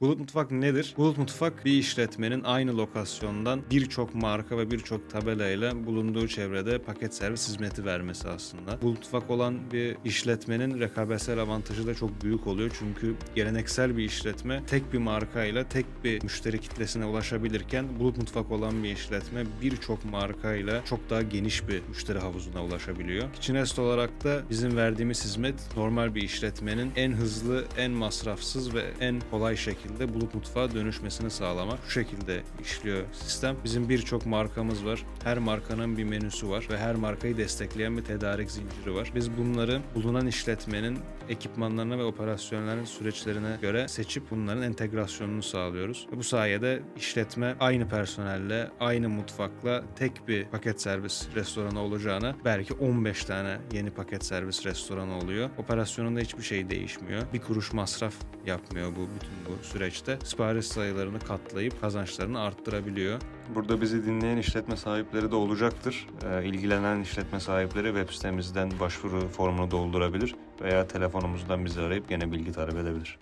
Bulut Mutfak nedir? Bulut Mutfak bir işletmenin aynı lokasyondan birçok marka ve birçok tabelayla bulunduğu çevrede paket servis hizmeti vermesi aslında. Bulut Mutfak olan bir işletmenin rekabetsel avantajı da çok büyük oluyor. Çünkü geleneksel bir işletme tek bir markayla tek bir müşteri kitlesine ulaşabilirken Bulut Mutfak olan bir işletme birçok markayla çok daha geniş bir müşteri havuzuna ulaşabiliyor. Kitchenest olarak da bizim verdiğimiz hizmet normal bir işletmenin en hızlı, en masrafsız ve en kolay şekilde bulut mutfağa dönüşmesini sağlamak. Şu şekilde işliyor sistem. Bizim birçok markamız var. Her markanın bir menüsü var ve her markayı destekleyen bir tedarik zinciri var. Biz bunları bulunan işletmenin ekipmanlarına ve operasyonların süreçlerine göre seçip bunların entegrasyonunu sağlıyoruz. Bu sayede işletme aynı personelle, aynı mutfakla tek bir paket servis restoranı olacağına belki 15 tane yeni paket servis restoranı oluyor. Operasyonunda hiçbir şey değişmiyor. Bir kuruş masraf yapmıyor bu bütün bu süreçte. Sipariş sayılarını katlayıp kazançlarını arttırabiliyor. Burada bizi dinleyen işletme sahipleri de olacaktır. Ee, ilgilenen işletme sahipleri web sitemizden başvuru formunu doldurabilir veya telefonumuzdan bizi arayıp gene bilgi talep edebilir.